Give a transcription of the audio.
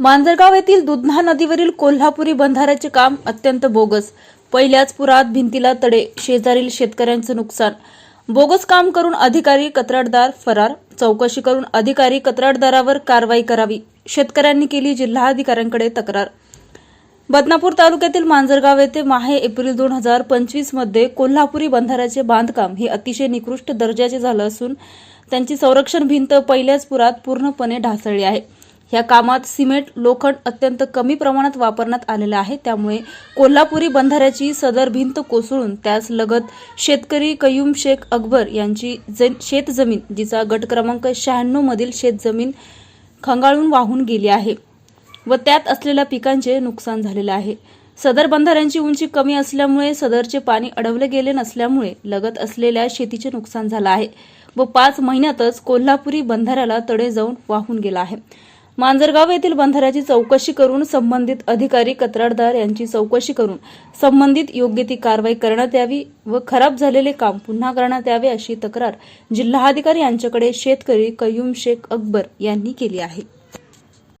मांजरगाव येथील दुधना नदीवरील कोल्हापुरी बंधाऱ्याचे काम अत्यंत बोगस. पहिल्याच पुरात भिंतीला तडे शेजारील शेतकऱ्यांचं नुकसान. बोगस काम करून अधिकारी कत्राटदार फरार. चौकशी करून अधिकारी कत्राटदारावर कारवाई करावी. शेतकऱ्यांनी केली जिल्हाधिकाऱ्यांकडे तक्रार. बदनापूर तालुक्यातील मांजरगाव येथे माहे एप्रिल दोन हजार पंचवीसमध्ये कोल्हापुरी बंधाऱ्याचे बांधकाम हे अतिशय निकृष्ट दर्जाचे झालं असून त्यांची संरक्षण भिंत पहिल्याच पुरात पूर्णपणे ढासळली आहे. या कामात सिमेंट लोखंड अत्यंत कमी प्रमाणात वापरण्यात आलेलं आहे. त्यामुळे कोल्हापुरी बंधाऱ्याची सदर भिंत कोसळून त्यास लगत शेतकरी कयूम शेख अकबर यांची शेतजमीन जिचा गट क्रमांक शहाण्णव मधील शेतजमीन खंगाळून वाहून गेली आहे व त्यात असलेल्या पिकांचे नुकसान झालेले आहे. सदर बंधाऱ्यांची उंची कमी असल्यामुळे सदरचे पाणी अडवले गेले नसल्यामुळे लगत असलेल्या शेतीचे नुकसान झालं आहे व पाच महिन्यातच कोल्हापुरी बंधाऱ्याला तडे जाऊन वाहून गेला आहे. मांजरगाव येथील बंधाऱ्याची चौकशी करून संबंधित अधिकारी कत्राटदार यांची चौकशी करून संबंधित योग्य ती कारवाई करण्यात यावी व खराब झालेले काम पुन्हा करण्यात यावे अशी तक्रार जिल्हाधिकारी यांच्याकडे शेतकरी कयूम शेख अकबर यांनी केली आहे.